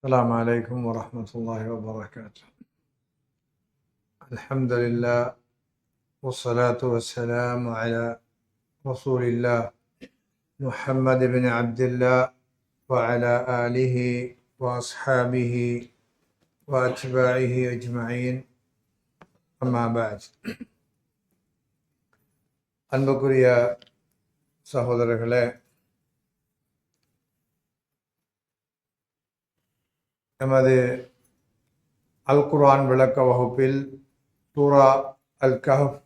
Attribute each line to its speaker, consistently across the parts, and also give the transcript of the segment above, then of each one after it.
Speaker 1: السلام عليكم ورحمة الله وبركاته. الحمد لله والصلاة والسلام على رسول الله محمد بن عبد الله وعلى آله وأصحابه وأتباعه أجمعين. أما بعد أنبكر يا سهود سهودرغلي எமது அல் குர்ஆன் விளக்க வகுப்பில் சூரா அல் கஹப்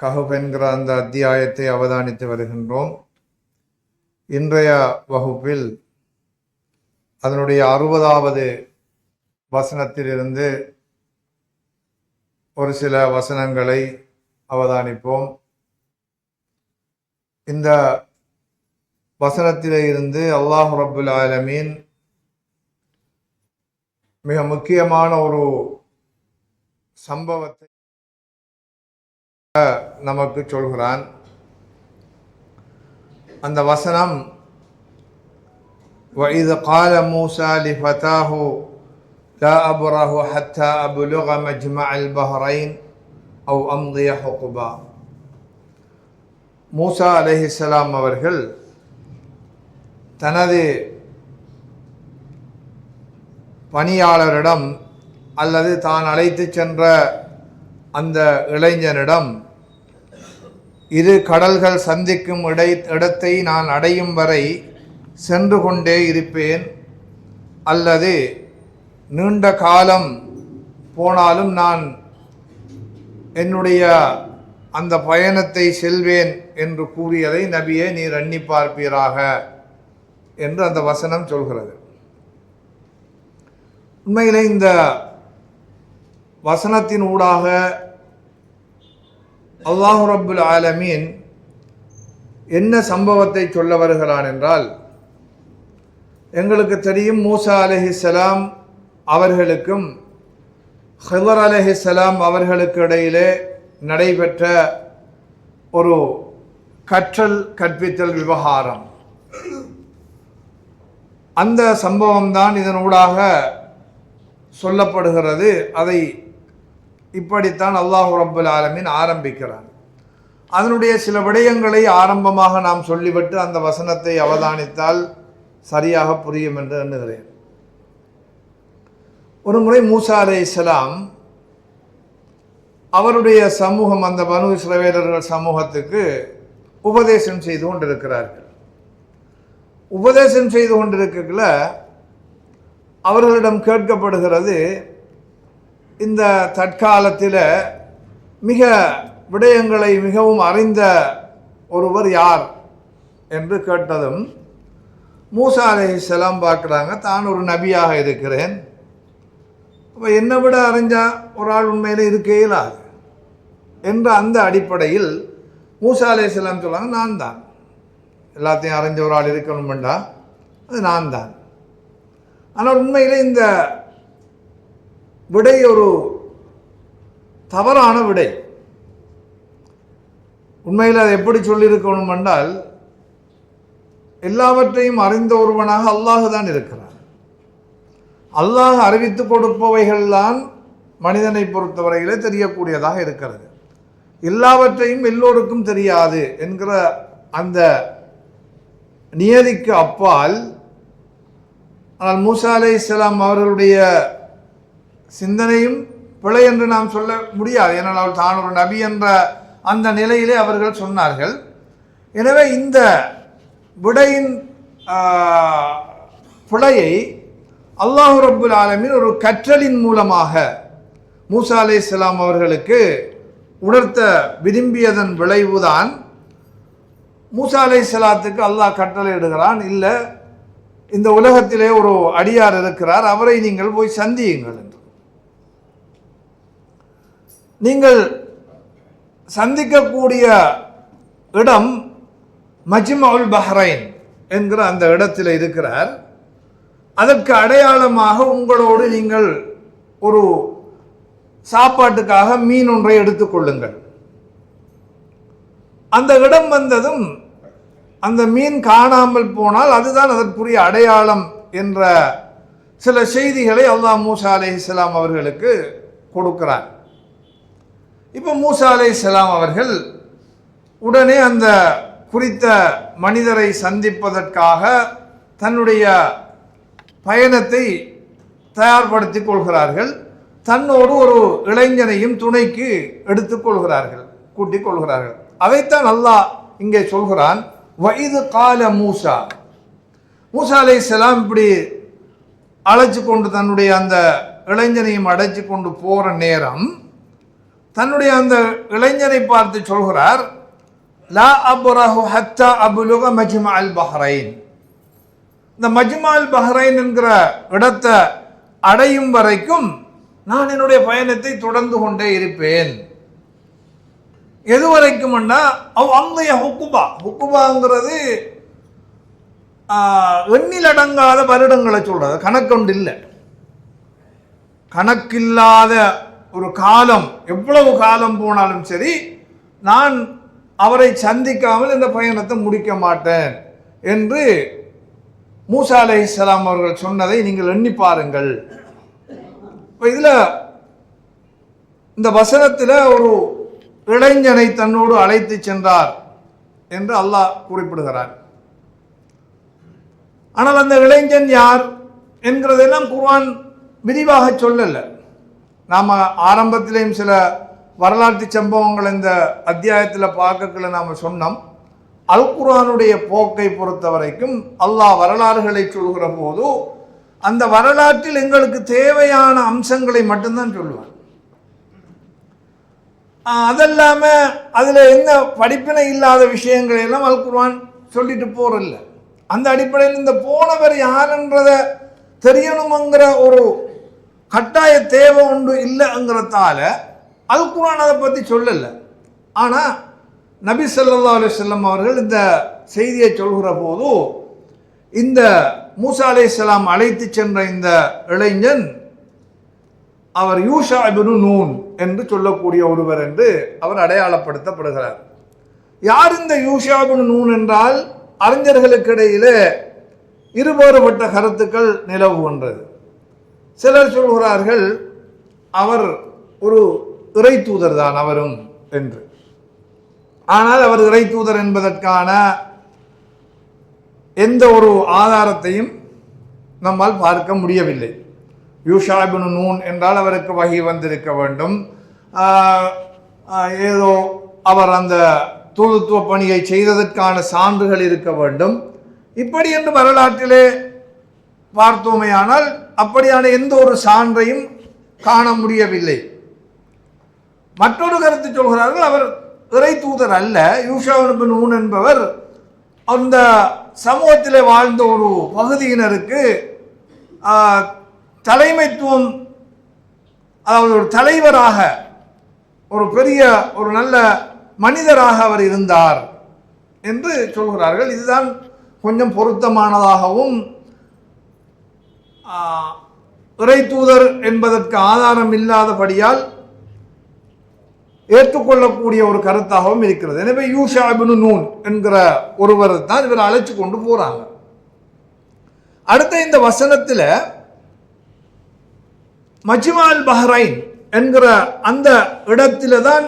Speaker 1: கஹப் என்கிற அந்த அத்தியாயத்தை அவதானித்து வருகின்றோம். இன்றைய வகுப்பில் அதனுடைய அறுபதாவது வசனத்திலிருந்து ஒரு சில வசனங்களை அவதானிப்போம். இந்த வசனத்திலே இருந்து அல்லாஹ் ரபுல் ஆலமீன் மிக முக்கியமான ஒரு சம்பவத்தை நமக்கு சொல்கிறான் அந்த வசனம் وإذ قال موسى لفتاه لا أبره حتى أبلغ مجمع البحرين أو أمضي حقبا மூசா அலைஹிஸ்ஸலாம் அவர்கள் தனது பணியாளரிடம் அல்லது தான் அழைத்து சென்ற அந்த இளைஞனிடம் இரு கடல்கள் சந்திக்கும் இடை இடத்தை நான் அடையும் வரை சென்று கொண்டே இருப்பேன். அல்லது நீண்ட காலம் போனாலும் நான் என்னுடைய அந்த பயணத்தை செல்வேன் என்று கூறியதை நபியே நீர் எண்ணி பார்ப்பீராக. என்று அந்த வசனம் சொல்கிறது. உண்மையிலே இந்த வசனத்தின் ஊடாக அல்லாஹு ரபுல் ஆலமீன் என்ன சம்பவத்தை சொல்ல வருகிறான் என்றால் எங்களுக்கு தெரியும் மூசா அலஹிசலாம் அவர்களுக்கும் ஹிதர் அலஹிசலாம் அவர்களுக்கு இடையிலே நடைபெற்ற ஒரு கற்றல் கற்பித்தல் விவகாரம். அந்த சம்பவம் தான் இதனூடாக சொல்லப்படுகிறது. அதை இப்படித்தான் அல்லாஹு ரபுல் ஆலமின் ஆரம்பிக்கிறான். அதனுடைய சில விடயங்களை ஆரம்பமாக நாம் சொல்லிவிட்டு அந்த வசனத்தை அவதானித்தால் சரியாக புரியும் என்று எண்ணுகிறேன். ஒரு முறை மூசா அலே இஸ்லாம் அவருடைய சமூகம் அந்த பனு இஸ்ரவேலர்கள் சமூகத்துக்கு உபதேசம் செய்து கொண்டிருக்கிறார்கள். உபதேசம் செய்து கொண்டிருக்கல அவர்களிடம் கேட்கப்படுகிறது இந்த தற்காலத்தில் மிக விடயங்களை மிகவும் அறிந்த ஒருவர் யார் என்று கேட்டதும் மூசா அலைஹிஸ்ஸலாம் பார்க்குறாங்க தான் ஒரு நபியாக இருக்கிறேன். அப்போ என்னை விட அறிஞ்சா ஒரு ஆள் உண்மையில் இருக்கே இல்லாது. என்ற அந்த அடிப்படையில் மூசா அலைஹிஸ்ஸலாம் சொல்லுவாங்க நான் தான். எல்லாத்தையும் அறிஞ்ச ஒரு ஆள் இருக்கணுமெண்டா? அது நான் தான். ஆனால் உண்மையில் இந்த விடை ஒரு தவறான விடை. உண்மையில் அதை எப்படி சொல்லியிருக்கணும் என்றால் எல்லாவற்றையும் அறிந்த ஒருவனாக அல்லாஹு தான் இருக்கிறான். அல்லாஹ் அறிவித்து கொடுப்பவைகள்தான் மனிதனை பொறுத்தவரையிலே தெரியக்கூடியதாக இருக்கிறது. எல்லாவற்றையும் எல்லோருக்கும் தெரியாது என்கிற அந்த நியதிக்கு அப்பால் ஆனால் மூசா அலே இஸ்லாம் அவர்களுடைய சிந்தனையும் பிழை என்று நாம் சொல்ல முடியாது. ஏன்னால் அவள் தான் ஒரு நபி என்ற அந்த நிலையிலே அவர்கள் சொன்னார்கள். எனவே இந்த விடையின் பிழையை அல்லாஹு ரபுல் ஆலமின் ஒரு கற்றலின் மூலமாக மூசா அலே இஸ்லாம் அவர்களுக்கு உணர்த்த விரும்பியதன் விளைவுதான் மூசா அலை சலாத்துக்கு அல்லாஹ் கட்டளை இடுகிறான் இல்லை இந்த உலகத்திலே ஒரு அடியார் இருக்கிறார் அவரை நீங்கள் போய் சந்தியுங்கள் என்று. நீங்கள் சந்திக்கக்கூடிய இடம் மஜ்மவுல் பஹ்ரைன் என்கிற அந்த இடத்தில் இருக்கிறார். அதற்கு அடையாளமாக உங்களோடு நீங்கள் ஒரு சாப்பாட்டுக்காக மீன் ஒன்றை எடுத்துக்கொள்ளுங்கள் அந்த இடம் வந்ததும் அந்த மீன் காணாமல் போனால் அதுதான் அதற்குரிய அடையாளம் என்ற சில செய்திகளை அல்லாஹ் மூசா அலைஹிஸ்ஸலாம் அவர்களுக்கு கொடுக்கிறார். இப்போ மூசா அலைஹிஸ்ஸலாம் அவர்கள் உடனே அந்த குறித்த மனிதரை சந்திப்பதற்காக தன்னுடைய பயணத்தை தயார்படுத்தி கொள்கிறார்கள். தன்னோடு ஒரு இளைஞனையும் துணைக்கு எடுத்துக்கொள்கிறார்கள் கூட்டிக் கொள்கிறார்கள். அதைத்தான் அல்லாஹ் இங்கே சொல்கிறான். வயது கால மூசா. மூசா அலைஹிஸ்ஸலாம் இப்படி அழைச்சி கொண்டு தன்னுடைய அந்த இளைஞனையும் அடைச்சி கொண்டு போகிற நேரம் தன்னுடைய அந்த இளைஞனை பார்த்து சொல்கிறார் லா அபுரஹு ஹத்தா அபுலுக மஜ்மா அல் பஹ்ரைன். இந்த மஜ்மா அல் பஹ்ரைன் என்கிற இடத்தை அடையும் வரைக்கும் நான் என்னுடைய பயணத்தை தொடர்ந்து கொண்டே இருப்பேன். எது வரைக்கும்னா அவ் அங்கைய ஹுக்குபா. ஹுக்குபாங்கிறது எண்ணிலடங்காத வருடங்களை சொல்கிறது கணக்கொண்டு இல்லை கணக்கில்லாத ஒரு காலம் எவ்வளவு காலம் போனாலும் சரி நான் அவரை சந்திக்காமல் இந்த பயணத்தை முடிக்க மாட்டேன் என்று மூசா அலைஹிஸ்ஸலாம் அவர்கள் சொன்னதை நீங்கள் எண்ணி பாருங்கள். இப்போ இதில் இந்த வசனத்தில் ஒரு இளைஞனை தன்னோடு அழைத்து சென்றார் என்று அல்லாஹ் குறிப்பிடுகிறார். ஆனால் அந்த இளைஞன் யார் என்கிறதெல்லாம் குர்ஆன் விரிவாக சொல்லல. நாம் ஆரம்பத்திலேயும் சில வரலாற்று சம்பவங்கள் இந்த அத்தியாயத்தில் பார்க்கல நாம் சொன்னோம். அல் குர்ஆனுடைய போக்கை பொறுத்த வரைக்கும் அல்லாஹ் வரலாறுகளை சொல்கிற போது அந்த வரலாற்றில் எங்களுக்கு தேவையான அம்சங்களை மட்டும்தான் சொல்லுவார். அதல்லாமல் அதில் என்ன படிப்பினை இல்லாத விஷயங்களை எல்லாம் அல் சொல்லிட்டு போகிறல்ல அந்த அடிப்படையில் இந்த போனவர் யாருன்றத தெரியணுங்கிற ஒரு கட்டாய தேவை ஒன்று இல்லைங்கிறதால அல்குரான் அதை பற்றி சொல்லலை. ஆனால் நபி ஸல்லல்லாஹு அலைஹி அவர்கள் இந்த செய்தியை சொல்கிற போது இந்த மூசா அலைஹிஸ்ஸலாம் அழைத்து சென்ற இந்த இளைஞன் அவர் யூஷா இப்னு நூன் என்று சொல்லக்கூடிய ஒருவர் என்று அவர் அடையாளப்படுத்தப்படுகிறார். யார் இந்த யூஷா இப்னு நூன் என்றால்? அறிஞர்களுக்கிடையிலே இருவேறுபட்ட கருத்துக்கள் நிலவுகின்றது சிலர் சொல்கிறார்கள் அவர் ஒரு இறை தூதர் தான் அவரும் என்று. ஆனால் அவர் இறை தூதர் என்பதற்கான எந்த ஒரு ஆதாரத்தையும் நம்மால் பார்க்க முடியவில்லை. யூஷாபின் நூன் என்றால் அவருக்கு வகி வந்திருக்க வேண்டும். ஏதோ அவர் அந்த தூதுத்துவ பணியை செய்ததற்கான சான்றுகள் இருக்க வேண்டும். இப்படி என்று வரலாற்றிலே பார்த்தோமேயானால் அப்படியான எந்த ஒரு சான்றையும் காண முடியவில்லை. மற்றொரு கருத்து சொல்கிறார்கள் அவர் இறை தூதர் அல்ல யூஷாவின் நூன் என்பவர் அந்த சமூகத்தில் வாழ்ந்த ஒரு பகுதியினருக்கு தலைமைத்துவம் அதாவது ஒரு தலைவராக ஒரு பெரிய ஒரு நல்ல மனிதராக அவர் இருந்தார் என்று சொல்கிறார்கள். இதுதான் கொஞ்சம் பொருத்தமானதாகவும் இறை தூதர் என்பதற்கு ஆதாரம் இல்லாதபடியால் ஏற்றுக்கொள்ளக்கூடிய ஒரு கருத்தாகவும் இருக்கிறது. எனவே யூஷாபினு நூன் என்கிற ஒருவர் தான் இவர் அழைச்சு கொண்டு போறாங்க. அடுத்த இந்த வசனத்தில் மஜ்மால் பஹ்ரைன் என்கிற அந்த இடத்தில தான்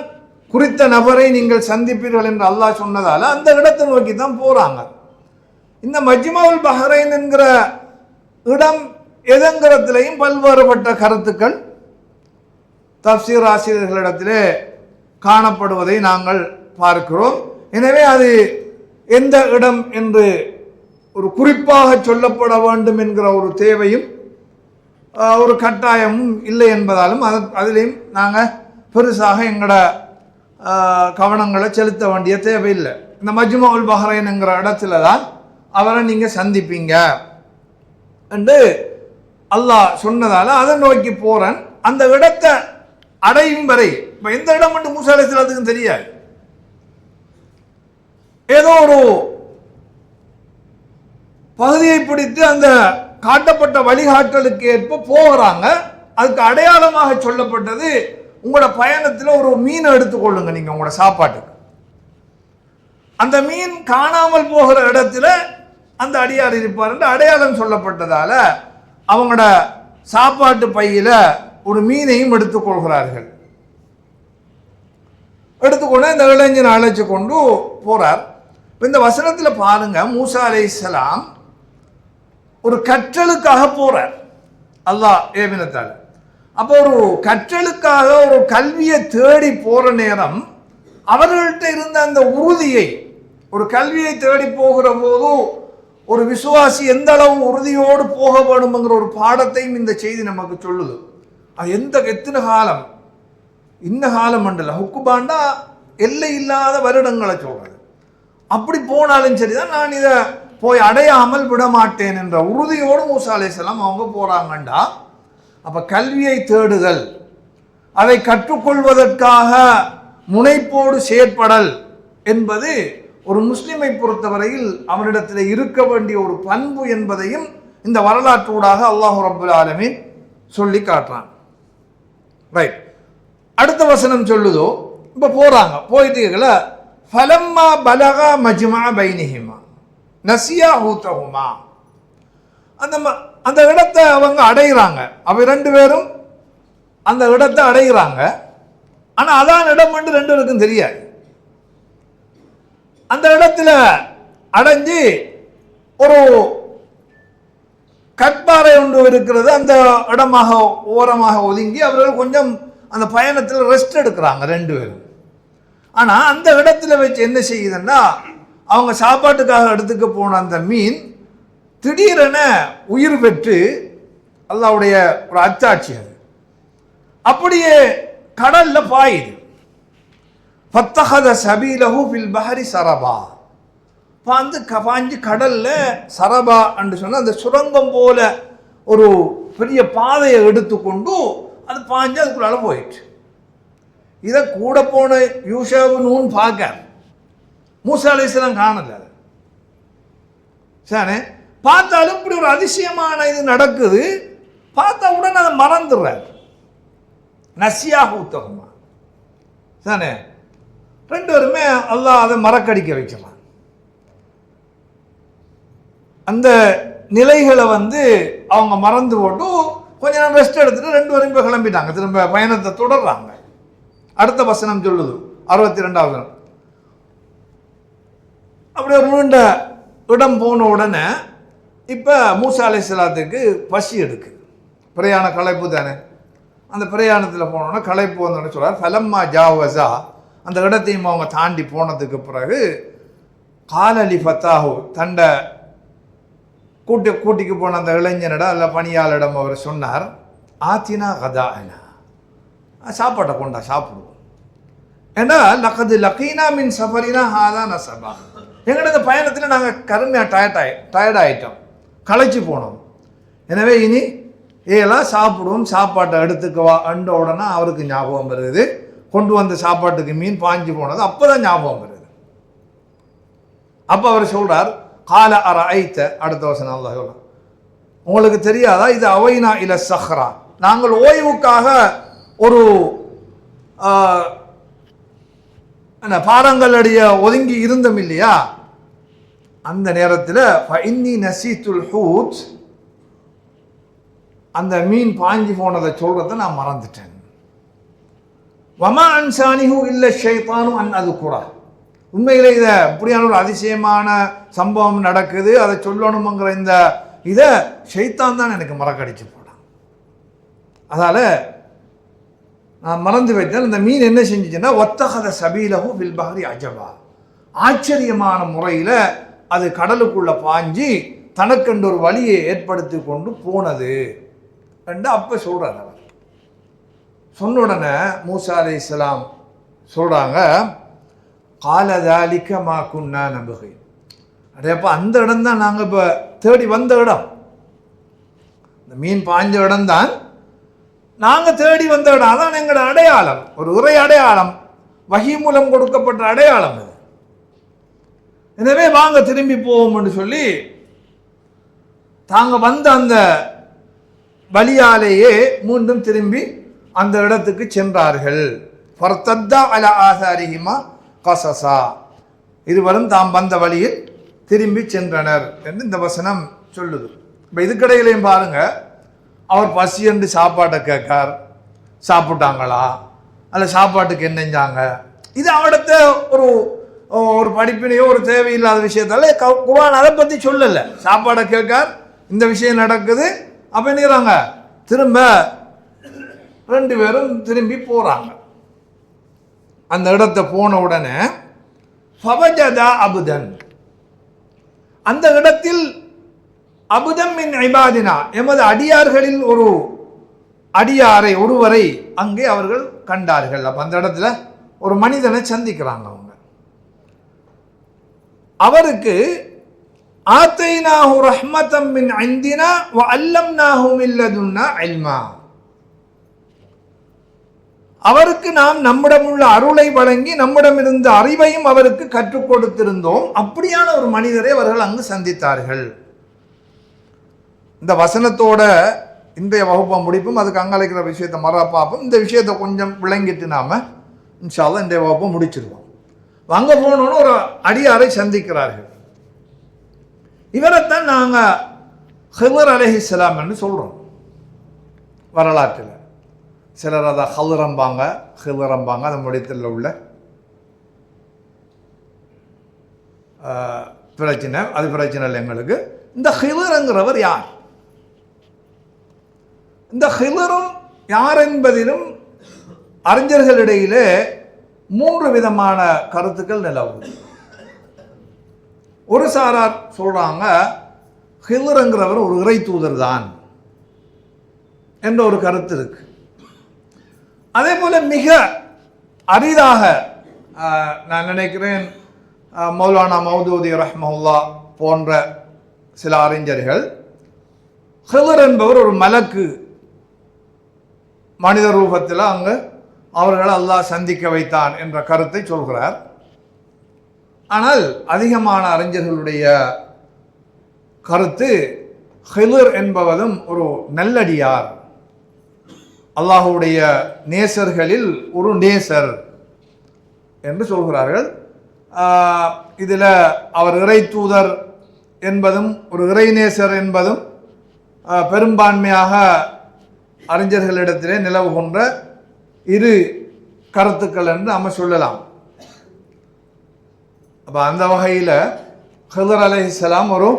Speaker 1: குறித்த நபரை நீங்கள் சந்திப்பீர்கள் என்று அல்லாஹ் சொன்னதால் அந்த இடத்தை நோக்கி தான் போறாங்க. இந்த மஜ்மாவுல் பஹ்ரைன் என்கிற இடம் எதங்கிறதுலையும் பல்வேறுபட்ட கருத்துக்கள் தப்சீர் ஆசிரியர்களிடத்திலே காணப்படுவதை நாங்கள் பார்க்கிறோம். எனவே அது எந்த இடம் என்று ஒரு குறிப்பாக சொல்லப்பட வேண்டும் என்கிற ஒரு தேவையும் ஒரு கட்டாயமும் இல்லை என்பதாலும் அது அதிலையும் நாங்கள் பெருசாக எங்களோட கவனங்களை செலுத்த வேண்டிய தேவையில்லை. இந்த மஜ்மாவுல் பஹ்ரைன் என்கிற இடத்துல தான் அவரை நீங்கள் சந்திப்பீங்க. என்று அல்லாஹ் சொன்னதால் அதை நோக்கி போகிறேன் அந்த இடத்தை அடையும் வரை இப்போ எந்த இடம் மட்டும் மூசாலத்துக்கும் தெரியாது. ஏதோ ஒரு பகுதியை பிடித்து அந்த காட்டப்பட்ட வழிகாட்டலுக்கு ஏற்ப போகிறாங்க அதுக்கு அடையாளமாக சொல்லப்பட்டது உங்களோட பயணத்தில் ஒரு மீனை எடுத்துக்கொள்ளுங்க நீங்கள் உங்களோட சாப்பாட்டுக்கு. அந்த மீன் காணாமல் போகிற இடத்துல அந்த அடியார் இருப்பார் என்று அடையாளம் சொல்லப்பட்டதால அவங்களோட சாப்பாட்டு பையில ஒரு மீனையும் எடுத்துக்கொள்கிறார்கள். எடுத்துக்கொண்டு இந்த இளைஞனை அழைச்சு கொண்டு போறார். இந்த வசனத்தில் பாருங்க மூசா அலைஹிஸ்ஸலாம் ஒரு கற்றலுக்காக போகிறார் அல்லாஹ் ஏவினத்தால். அப்போ ஒரு கற்றலுக்காக ஒரு கல்வியை தேடி போகிற நேரம் அவர்கள்ட்ட இருந்த அந்த உறுதியை ஒரு கல்வியை தேடி போகிற போது ஒரு விசுவாசி எந்த அளவு உறுதியோடு போக வேணுங்கிற ஒரு பாடத்தையும் இந்த செய்தி நமக்கு சொல்லுது. அது எந்த எத்தனை காலம்? இந்த காலம் மண்டல ஹுக்குபாண்டா எல்லை இல்லாத வருடங்களை சொல்றது. அப்படி போனாலும் சரிதான் நான் இதை போய் அடையாமல் விட மாட்டேன் என்ற உறுதியோடு மூசா அலைஹிஸ்ஸலாம் அவங்க போகிறாங்கண்டா அப்போ கல்வியை தேடுதல். அதை கற்றுக்கொள்வதற்காக முனைப்போடு செயற்படல் என்பது ஒரு முஸ்லிமை பொறுத்தவரையில் அவனிடத்தில் இருக்க வேண்டிய ஒரு பண்பு என்பதையும் இந்த வரலாற்றூடாக அல்லாஹு ரபுல் ஆலமின் சொல்லி காட்டுறான். ரைட் அடுத்த வசனம் சொல்லுதோ இப்போ போகிறாங்க போயிட்டீர்கள ஃபலம்மா பலகா மஜ்மா பைனிஹிமா. நசியா ஹூத்தஹுமா அந்த ம- அந்த இடத்தை அவங்க அடைகிறாங்க அவ ரெண்டு பேரும் அந்த இடத்தை அடைகிறாங்க ஆனால் அதான் இடம் என்று ரெண்டு பேருக்கும் தெரியாது. அந்த இடத்துல அடைஞ்சு ஒரு கற்பாறை ஒன்று இருக்கிறது. அந்த இடமாக ஓரமாக ஒதுங்கி அவர்கள் கொஞ்சம் அந்த பயணத்தில் ரெஸ்ட் எடுக்கிறாங்க ரெண்டு பேரும். ஆனால் அந்த இடத்துல வச்சு என்ன செய்யுதுன்னா அவங்க சாப்பாட்டுக்காக எடுத்துக்க போன அந்த மீன் திடீரென உயிர் பெற்று அல்லாவுடைய ஒரு அச்சாட்சி அது. அப்படியே கடல்ல பாயுது. பத்தகத சபீலஹு ஃபில் பஹரி சரபா. பாந்து க பாஞ்சு கடல்ல சரபா என்று சொன்ன அந்த சுரங்கம் போல ஒரு பெரிய பாதையை எடுத்துக்கொண்டு அது பாஞ்சு அதுக்குள்ளால போயிட்டு இதை கூட போன யூஷாவு நூன் பார்க்க மூசா அலைஹிஸ்ஸலாம் காணல அதை. பார்த்தாலும் இப்படி ஒரு அதிசயமான இது நடக்குது. பார்த்தா உடனே அதை மறந்துடுறாரு. நசியாக உத்தகமா தானே ரெண்டு பேருமே அல்லாஹ் அதை மறக்கடிக்க வைக்கலாம் அந்த நிலைகளை வந்து அவங்க மறந்து போட்டு கொஞ்ச நேரம் ரெஸ்ட் எடுத்துட்டு ரெண்டு பேரும் இப்போ கிளம்பிட்டாங்க. திரும்ப பயணத்தை தொடர்றாங்க. அடுத்த வசனம் சொல்லுது. அறுபத்தி ரெண்டாவது அப்படியே அப்படி நீண்ட இடம் போன உடனே இப்போ மூசா அலைஹிஸ்ஸலாத்துக்கு பசி எடுக்கு பிரயாண களைப்பு தானே. அந்த பிரயாணத்தில் போனோன்னா களைப்பு வந்தோடனே சொல்கிறார் ஃபலம்மா ஜாவசா அந்த இடத்தையும் அவங்க தாண்டி போனதுக்கு பிறகு காலலி ஃபத்தாஹு தண்டை கூட்டி கூட்டிக்கு போன அந்த இளைஞனிடம் அல்ல பணியாளரிடம் அவர் சொன்னார் ஆத்தினா கதா சாப்பாட்டை கொண்டா சாப்பிடுவோம். ஏன்னா லக்கது லக்கீனா மின் சபரினா ஹாதா நசபா எங்களோட இந்த பயணத்தில் நாங்கள் கருமையாக டயர்ட் ஆகி டயர்ட் ஆகிட்டோம் களைச்சி போனோம். எனவே இனி ஏலாம் சாப்பிடுவோம். சாப்பாட்டை எடுத்துக்கவா அண்ட உடனே அவருக்கு ஞாபகம் வருது. கொண்டு வந்த சாப்பாட்டுக்கு மீன் பாஞ்சு போனது. அப்போ தான் ஞாபகம் வருது. அப்போ அவர் சொல்கிறார் கால அற ஐத்த அடுத்த வருஷம் அல்லாஹ் சொல்றார். உங்களுக்கு தெரியாதா? இது அவைனா இல சஹ்ரா. நாங்கள் ஓய்வுக்காக ஒரு அந்த என்ன ஒதுங்கி இருந்தோம் இல்லையா அந்த நேரத்தில் இன்னி நசீத்துல் ஹூத் அந்த மீன் பாஞ்சு போனதை சொல்கிறத நான் மறந்துட்டேன். வமா அன்சானிஹூ இல்லை ஷைத்தானும் அன் அது கூட. உண்மையிலே இதை இப்படியான ஒரு அதிசயமான சம்பவம் நடக்குது அதை சொல்லணுங்கிற இந்த இதை ஷைத்தான் தான் எனக்கு மறக்கடிச்சு போடான் அதால் மறந்து வைத்தால் இந்த மீன் என்ன செஞ்சுச்சுன்னா ஒத்தகத சபீலகு வில்பகரி அஜபா. ஆச்சரியமான முறையில் அது கடலுக்குள்ளே பாஞ்சி தனக்கென்று ஒரு வழியை ஏற்படுத்தி கொண்டு போனது என்று அப்போ சொல்கிறார் அவர். சொன்ன உடனே மூசா அலை இஸ்லாம் சொல்கிறாங்க காலதாலிக்க மா குன்னா நம்புகை அடையப்பா அந்த இடம் தான் நாங்கள் இப்போ தேடி வந்த இடம். இந்த மீன் பாய்ஞ்ச இடம் தான் நாங்கள் தேடி வந்த இடம் அதான் எங்களோட அடையாளம். ஒரு உரை அடையாளம். வகி மூலம் கொடுக்கப்பட்ட அடையாளம் இது. எனவே வாங்க திரும்பி போவோம்னு சொல்லி தாங்க வந்த அந்த வழியாலேயே மீண்டும் திரும்பி அந்த இடத்துக்கு சென்றார்கள். ஃபர்தத்தா அல ஆசாரிஹிமா கசசா. இருவரும் தாம் வந்த வழியில் திரும்பி சென்றனர் என்று இந்த வசனம் சொல்லுது. இப்போ இதுக்கிடையிலையும் பாருங்கள் அவர் பசி என்று சாப்பாட்டை கேட்கார். சாப்பிட்டாங்களா? அல்ல சாப்பாட்டுக்கு என்ன செஞ்சாங்க? இது அவடத்த ஒரு ஒரு படிப்பினையோ ஒரு தேவையில்லாத விஷயத்தால க- அதை பற்றி சொல்லலை. சாப்பாடை கேட்கார் இந்த விஷயம் நடக்குது. அப்போ திரும்ப ரெண்டு பேரும் திரும்பி போகிறாங்க அந்த இடத்த போன உடனே ஃபவஜதா அபுதன். அந்த இடத்தில் அபுதம் மின் ஐபாதினா எமது அடியார்களில் ஒரு அடியாரை ஒருவரை அங்கே அவர்கள் கண்டார்கள். அப்போ அந்த இடத்துல ஒரு மனிதனை சந்திக்கிறாங்க அவங்க. அவருக்கு ஆத்தைனாஹு ரஹ்மத்தம் மின் ஐந்தினா அல்லம் அல்லம்னாஹு அல்மா அவருக்கு நாம் நம்மிடமுள்ள அருளை வழங்கி நம்மிடமிருந்த அறிவையும் அவருக்கு கற்றுக் கொடுத்திருந்தோம். அப்படியான ஒரு மனிதரை அவர்கள் அங்கு சந்தித்தார்கள். இந்த வசனத்தோட இன்றைய வகுப்பை முடிப்பும். அதுக்கு அங்கலைக்கிற விஷயத்தை மறா பார்ப்போம் இந்த விஷயத்தை கொஞ்சம் விளங்கிட்டு நாம் இன்ஷால்லாம் இன்றைய வகுப்பை முடிச்சிருவோம். அங்கே போனோன்னு ஒரு அடியாரை சந்திக்கிறார்கள். இவரைத்தான் நாங்கள் ஹிதர் அலைஹிஸ்ஸலாம் என்று சொல்கிறோம் வரலாற்றில். சிலர் அதை ஹல்ரம்பாங்க ஹிவரம்பாங்க அந்த முடித்தில் உள்ள பிரச்சனை. அது பிரச்சனை இல்லை எங்களுக்கு. இந்த ஹிதருங்கிறவர் யார்? இந்த ஹிலரும் யார் என்பதிலும் அறிஞர்களிடையிலே மூன்று விதமான கருத்துக்கள் நிலவும் ஒரு சாரார் சொல்றாங்க ஹிலருங்கிறவர் ஒரு இறை தூதர் தான் என்ற ஒரு கருத்து இருக்கு. அதே போல மிக அரிதாக நான் நினைக்கிறேன் மௌலானா மௌதூதி ரஹ்மஹுல்லா போன்ற சில அறிஞர்கள் ஹிலர் என்பவர் ஒரு மலக்கு மனித ரூபத்தில் அங்கு அவர்களை அல்லாஹ் சந்திக்க வைத்தான் என்ற கருத்தை சொல்கிறார். ஆனால் அதிகமான அறிஞர்களுடைய கருத்து ஹிலர் என்பவதும் ஒரு நல்லடியார். அல்லாஹுடைய நேசர்களில் ஒரு நேசர் என்று சொல்கிறார்கள். இதில் அவர் இறை தூதர் என்பதும் ஒரு இறைநேசர் என்பதும் பெரும்பான்மையாக அறிஞர்களிடத்திலே நிலவுகின்ற இரு கருத்துக்கள் என்று நம்ம சொல்லலாம். அப்போ அந்த வகையில் ஹிதர் அலைஹிஸ்ஸலாம் ஒரு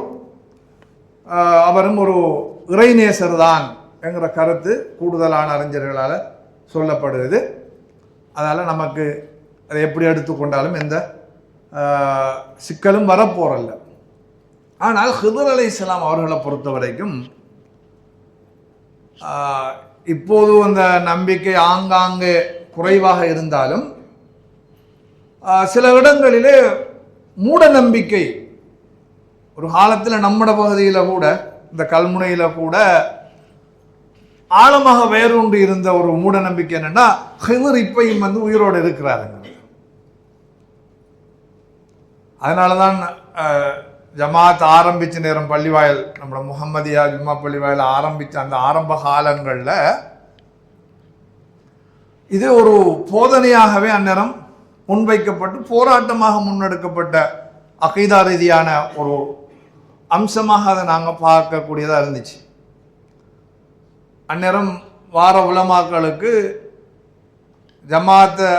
Speaker 1: அவரும் ஒரு இறைநேசர் தான் என்கிற கருத்து கூடுதலான அறிஞர்களால் சொல்லப்படுகிறது. அதனால் நமக்கு அதை எப்படி எடுத்துக்கொண்டாலும் எந்த சிக்கலும் வரப்போறல்ல. ஆனால் ஹிதர் அலைஹிஸ்ஸலாம் அவர்களை பொறுத்த வரைக்கும் இப்போது அந்த நம்பிக்கை ஆங்காங்கே குறைவாக இருந்தாலும் சில இடங்களிலே மூட நம்பிக்கை ஒரு காலத்தில் நம்மட பகுதியில் கூட இந்த கல்முனையில் கூட ஆழமாக வேரூன்றி இருந்த ஒரு மூட நம்பிக்கை என்னென்னா ஹிவர் இப்பையும் வந்து உயிரோடு இருக்கிறாருங்க. அதனால தான் ஜமாத் ஆரம்பிச்ச நேரம் பள்ளிவாயல் நம்மளோட முகமதியா ஜும்மா பள்ளிவாயல் ஆரம்பித்த அந்த ஆரம்ப காலங்களில் இது ஒரு போதனையாகவே அந்நேரம் முன்வைக்கப்பட்டு போராட்டமாக முன்னெடுக்கப்பட்ட அகைதா ரீதியான ஒரு அம்சமாக அதை நாங்கள் பார்க்கக்கூடியதாக இருந்துச்சு. அந்நேரம் வார உலமாக்களுக்கு ஜமாத்தை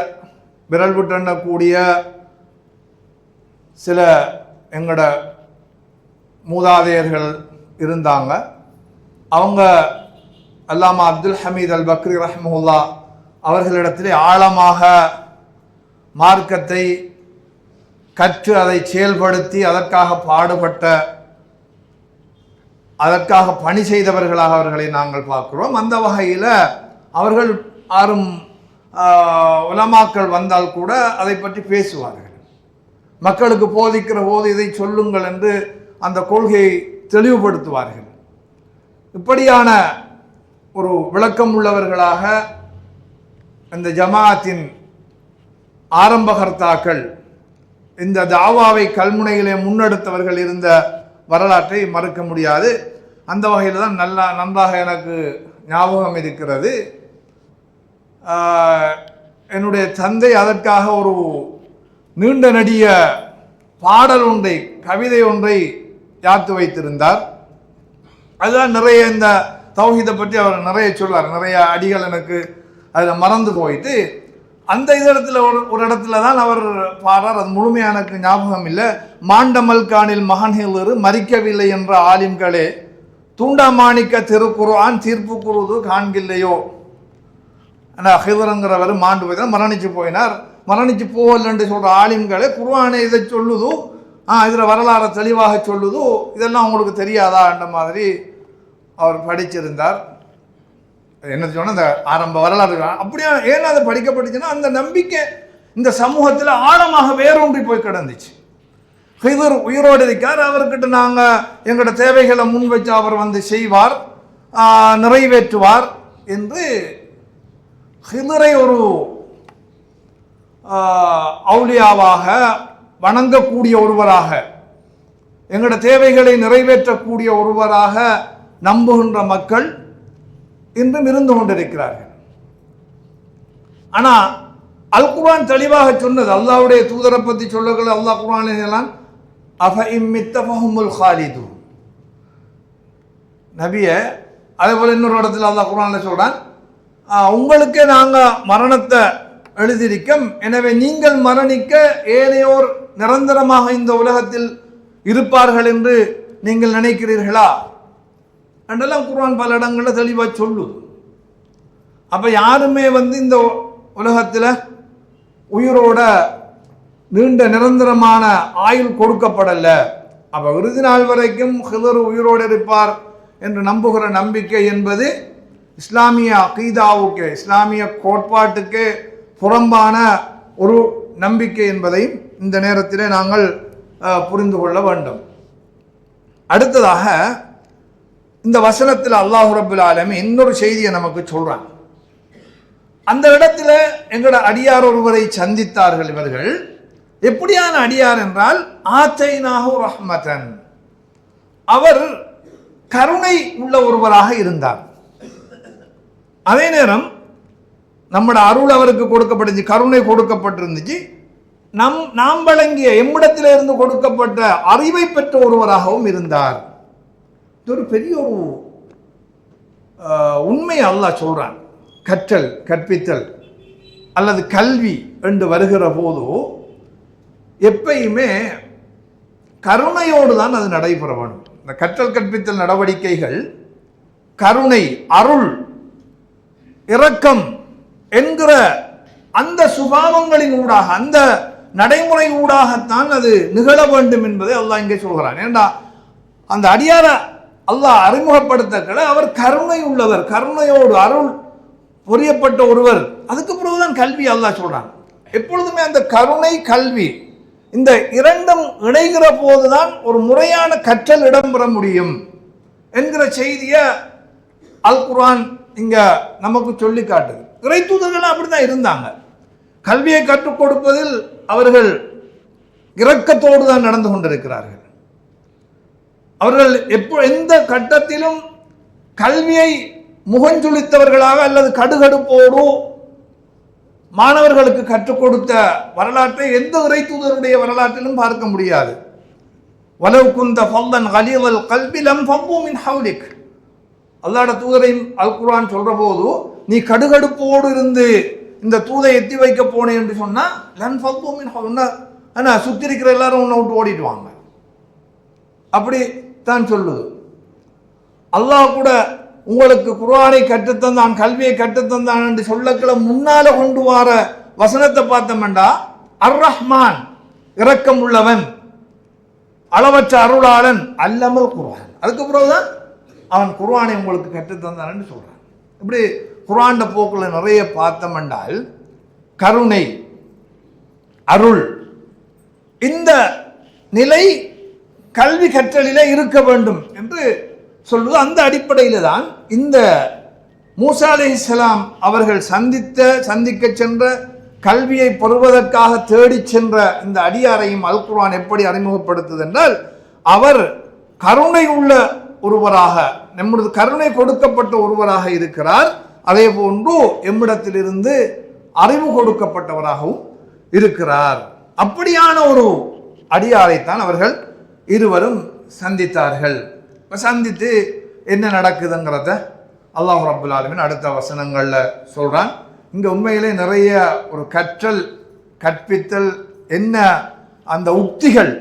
Speaker 1: விரல் விட்டெண்ணக்கூடிய சில எங்களோட மூதாதையர்கள் இருந்தாங்க. அவங்க அல்லாமா அப்துல் ஹமீத் அல் பக்ரி ரஹ்முல்லா அவர்களிடத்திலே ஆழமாக மார்க்கத்தை கற்று அதை செயல்படுத்தி அதற்காக பாடுபட்ட அதற்காக பணி செய்தவர்களாக அவர்களை நாங்கள் பார்க்கிறோம். அந்த வகையில் அவர்கள் ஆறும் உலமாக்கள் வந்தால் கூட அதை பற்றி பேசுவார்கள். மக்களுக்கு போதிக்கிற போது இதை சொல்லுங்கள் என்று அந்த கொள்கையை தெளிவுபடுத்துவார்கள். இப்படியான ஒரு விளக்கம் உள்ளவர்களாக இந்த ஜமாஅத்தின் ஆரம்பகர்த்தாக்கள் இந்த தாவாவை கல்முனையிலே முன்னெடுத்தவர்கள் இருந்த வரலாற்றை மறுக்க முடியாது. அந்த வகையில் தான் நல்லா நன்றாக எனக்கு ஞாபகம் இருக்கிறது. என்னுடைய தந்தை அதற்காக ஒரு நீண்ட நடிய பாடல் ஒன்றை கவிதை ஒன்றை யாத்து வைத்திருந்தார். அதுதான் நிறைய இந்த தௌஹீதை பற்றி அவர் நிறைய சொல்லார் நிறைய அடிகள் எனக்கு அதில் மறந்து போயிட்டு அந்த இடத்துல ஒரு ஒரு இடத்துல தான் அவர் பாடுறார். அது முழுமையாக எனக்கு ஞாபகம் இல்லை. மாண்டமல் கானில் மகன்களு மறிக்கவில்லை என்ற ஆலிம்களே தூண்டாமாணிக்க திருக்குறான் தீர்ப்பு குருது காண்கில்லையோ? ஆனால் ஹிதரங்கிறவர் மாண்டு போய் தான் மரணிச்சு போயினார். மரணிச்சு போகலன்னு சொல்கிற ஆலிம்களே குர்வானை இதை சொல்லுதும் இதில் வரலாறை தெளிவாக சொல்லுதோ இதெல்லாம் உங்களுக்கு தெரியாதான்ற மாதிரி அவர் படிச்சிருந்தார். என்ன சொன்னால் இந்த ஆரம்ப வரலாறு அப்படியே ஏன்னா அதை படிக்கப்பட்டுச்சுன்னா அந்த நம்பிக்கை இந்த சமூகத்தில் ஆழமாக வேரூன்றி போய் கிடந்துச்சு. ஹிதர் உயிரோடு இருக்கார். அவர்கிட்ட நாங்கள் எங்களோட தேவைகளை முன் வச்சு அவர் வந்து செய்வார் நிறைவேற்றுவார் என்று ஹிதரை ஒரு அவுளியாவாக வணங்கக்கூடிய ஒருவராக எங்களோட தேவைகளை நிறைவேற்றக்கூடிய ஒருவராக நம்புகின்ற மக்கள் இன்றும் இருந்து கொண்டிருக்கிறார்கள். ஆனால் அல் குர்ஆன் தெளிவாக சொன்னது அல்லாவுடைய தூதரை பற்றி சொல்லகள் அல்லாஹ் குரான் எல்லாம் அஃப இம்மித்தஃபஹுமுல் ஹாலிது நபிய அதே போல் இன்னொரு இடத்துல அல்லாஹ் குர்ஆன்ல சொல்கிறான் உங்களுக்கே நாங்கள் மரணத்தை எழுதியிருக்கும். எனவே நீங்கள் மரணிக்க ஏனையோர் நிரந்தரமாக இந்த உலகத்தில் இருப்பார்கள் என்று நீங்கள் நினைக்கிறீர்களா? என்றெல்லாம் குர்ஆன் பல இடங்களில் தெளிவாக சொல்லுது. அப்போ யாருமே வந்து இந்த உலகத்தில் உயிரோட நீண்ட நிரந்தரமான ஆயுள் கொடுக்கப்படலை. அப்போ இறுதி நாள் வரைக்கும் ஹிதர் உயிரோடு இருப்பார் என்று நம்புகிற நம்பிக்கை என்பது இஸ்லாமிய அகீதாவுக்கு இஸ்லாமிய கோட்பாட்டுக்கு புறம்பான ஒரு நம்பிக்கை என்பதையும் இந்த நேரத்தில் நாங்கள் புரிந்து கொள்ள வேண்டும். அடுத்ததாக இந்த வசனத்தில் அல்லாஹு ரபுல் ஆலமி இன்னொரு செய்தியை நமக்கு சொல்கிறாங்க அந்த இடத்துல எங்களோட அடியார் ஒருவரை சந்தித்தார்கள் இவர்கள். எப்படியான அடியார் என்றால் ஆத்தைனாஹு ரஹ்மதன். அவர் கருணை உள்ள ஒருவராக இருந்தார். அதே நேரம் நம்மட அருள் அவருக்கு கொடுக்கப்பட்டுச்சு கருணை கொடுக்கப்பட்டிருந்துச்சு. நம் நாம் வழங்கிய எம்மிடத்திலிருந்து இருந்து கொடுக்கப்பட்ட அறிவை பெற்ற ஒருவராகவும் இருந்தார். இது ஒரு பெரிய ஒரு உண்மை அல்லாஹ் சொல்றான். கற்றல் கற்பித்தல் அல்லது கல்வி என்று வருகிற போது எப்பயுமே கருணையோடு தான் அது நடைபெற வேண்டும். இந்த கற்றல் கற்பித்தல் நடவடிக்கைகள் கருணை அருள் இரக்கம் என்கிற அந்த சுபாவங்களின் ஊடாக அந்த நடைமுறை ஊடாகத்தான் அது நிகழ வேண்டும் என்பதை அல்லாஹ் இங்கே சொல்கிறான். ஏண்டா? அந்த அடியார அல்லாஹ் அறிமுகப்படுத்தக்கட அவர் கருணை உள்ளவர் கருணையோடு அருள் புரியப்பட்ட ஒருவர். அதுக்கு பிறகுதான் கல்வி அல்லாஹ் சொல்கிறான் எப்பொழுதுமே அந்த கருணை கல்வி இந்த இரண்டும் இணைகிற போதுதான் ஒரு முறையான கற்றல் இடம்பெற முடியும் என்கிற செய்தியை அல் குர்ஆன் இங்க நமக்கு சொல்லி காட்டுது. இறை தூதர்கள் அப்படிதான் இருந்தாங்க. கல்வியை கற்றுக் கொடுப்பதில் அவர்கள் இரக்கத்தோடு தான் நடந்து கொண்டிருக்கிறார்கள். அவர்கள் எப்போ எந்த கட்டத்திலும் கல்வியை முகஞ்சுளித்தவர்களாக அல்லது கடுகடுப்போடு மாணவர்களுக்கு கற்றுக் கொடுத்த வரலாற்றை எந்த இறை தூதருடைய வரலாற்றிலும் பார்க்க முடியாது. வலவு குந்த ஃபல்லன் கலீலல் கல்வி லம் மின் ஹவுலிக் அல்லாட தூதரையும் அல் குரான் சொல்ற போது நீ கடுகடுப்போடு இருந்து இந்த தூதை எத்தி வைக்க போனேன் என்று சொன்னால் லன் ஃபம்மு ஆனால் சுற்றி இருக்கிற எல்லாரும் உன்னை விட்டு ஓடிடுவாங்க அப்படி தான் சொல்லுது. அல்லாஹ் கூட உங்களுக்கு குர்ஆனை கற்றுத்தந்தான் கல்வியை கற்றுத்தந்தான் என்று சொல்லக்கள முன்னால கொண்டு வர வசனத்தை பார்த்தோம்டா அர் ரஹ்மான் இரக்கம் உள்ளவன் அளவற்ற அருளாளன் அல்லமல் குர்ஆன். அதுக்கு பிறகுதான் அவன் குர்ஆனை உங்களுக்கு கற்றுத்தந்தான்னு சொல்கிறான் இப்படி குர்ஆன்ட போக்கில் நிறைய பார்த்தோம்னால் கருணை அருள் இந்த நிலை கல்வி கற்றலில் இருக்க வேண்டும் என்று சொல்வது அந்த அடிப்படையில் தான் இந்த மூசா அலைஹிஸ்ஸலாம் அவர்கள் சந்தித்த சந்திக்க சென்ற கல்வியை பெறுவதற்காக தேடிச் சென்ற இந்த அடியாரையும் அல் குர்வான் எப்படி அறிமுகப்படுத்துது என்றால் அவர் கருணை உள்ள ஒருவராக நம்முடைய கருணை கொடுக்கப்பட்ட ஒருவராக இருக்கிறார். அதே போன்று எம்மிடத்திலிருந்து அறிவு கொடுக்கப்பட்டவராகவும் இருக்கிறார். அப்படியான ஒரு அடியாரைத்தான் அவர்கள் இருவரும் சந்தித்தார்கள். இப்போ சந்தித்து என்ன நடக்குதுங்கிறத அல்லாஹ் ரபுல் ஆலமின் அடுத்த வசனங்களில் சொல்கிறான் இங்கே உண்மையிலே நிறைய ஒரு கற்றல் கற்பித்தல் என்ன அந்த உக்திகள்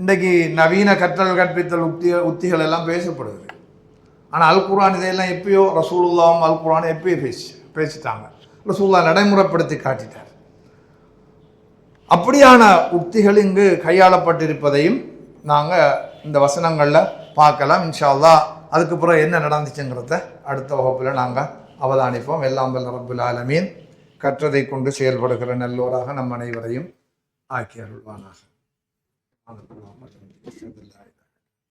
Speaker 1: இன்றைக்கு நவீன கற்றல் கற்பித்தல் உத்தி உத்திகள் எல்லாம் பேசப்படுது ஆனால் அல் குரான் இதையெல்லாம் எப்பயோ ரசூலுல்லாவும் அல் குர்ஆன் எப்பயோ பேசி பேசிட்டாங்க. ரசூல்லா நடைமுறைப்படுத்தி காட்டிட்டார். அப்படியான உக்திகள் இங்கு கையாளப்பட்டிருப்பதையும் நாங்கள் இந்த வசனங்களில் பார்க்கலாம். இன்ஷால்லா அதுக்கு பிறகு என்ன நடந்துச்சுங்கிறத அடுத்த வகுப்பில் நாங்கள் அவதானிப்போம். எல்லாம் வல்ல ஆலமீன். கற்றதை கொண்டு செயல்படுகிற நல்லோராக நம் அனைவரையும் ஆக்கி அருள்வானாக. Anladım.